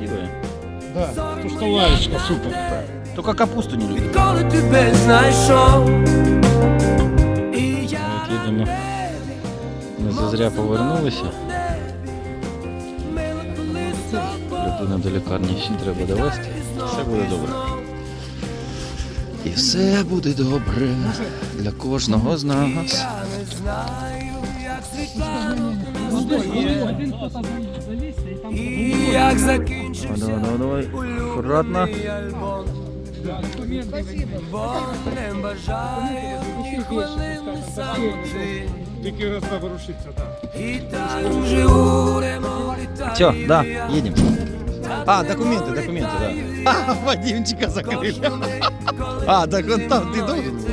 Ну еще и красивая. Да, супер. Только капусту не любит. Відколи тебе знайшов. І я От їдемо. Ми зазря повернулися. Людина до лікарні ще треба довести. Все буде добре. І все буде добре для кожного з нас. не знаю, як світанок і як закінчився Давай, давай, давай. Аккуратно. улюблений альбом. Бо не бажаю ні хвилини самоти. Тільки раз ворушиться, так. І так живу, немов літаю Все, да, я. едем. А, документы, документы, да. А, Вадимчика закрыли. А, так он там, ты должен был.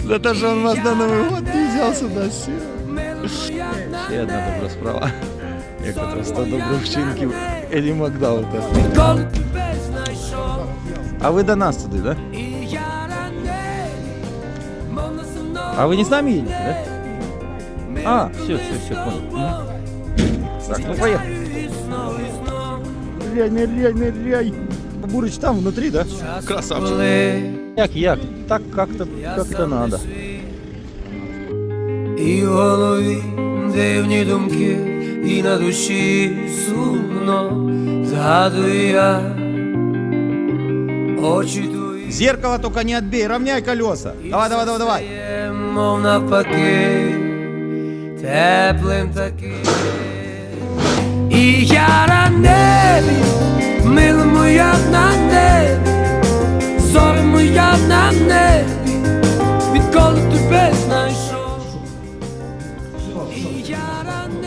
да? За то, что он вас на Новый год не взял сюда, все. Ще одна добра справа. Як от 100 добрих вчинків Елі Макдаута. Відколи тебе знайшов. А ви до нас туди, да? І я на небі, мов на сумному А вы не с нами едете, да? А, все, все, все, понял. Мгм. Так, ну поехали. і знов, і знов. Ляй, не ляй, не ляй. Бурыч там внутри, да? Красавчик. Коли Як, як? Так как-то, я как-то сам надо. І в голові дивні думки, і на душі сумно згадую я очі твої. Зеркало только не отбей, равняй колеса. Давай, давай, давай, давай. Мов навпаки, теплим таким. І я на небі, мила моя на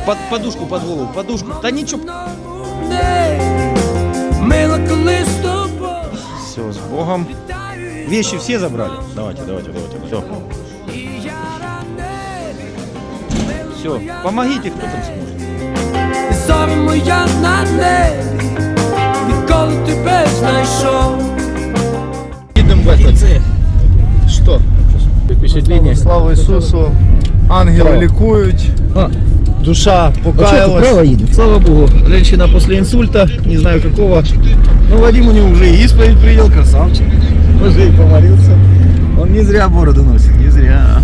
Под, подушку под голову, подушку. Да ничего. з. Все, с Богом. Вещи все забрали? Давайте, давайте, давайте. Все. Все. Помогите, кто там сможет. Зоря моя на небі, відколи тебе знайшов. Едем в это. Что? Впечатление. Слава Ісусу. Ангели лікують. Душа покаялась. Слава Богу. Женщина после инсульта, не знаю какого. Но Вадим у него уже и исповедь принял, красавчик. Уже и помолился. Он не зря бороду носит, не зря.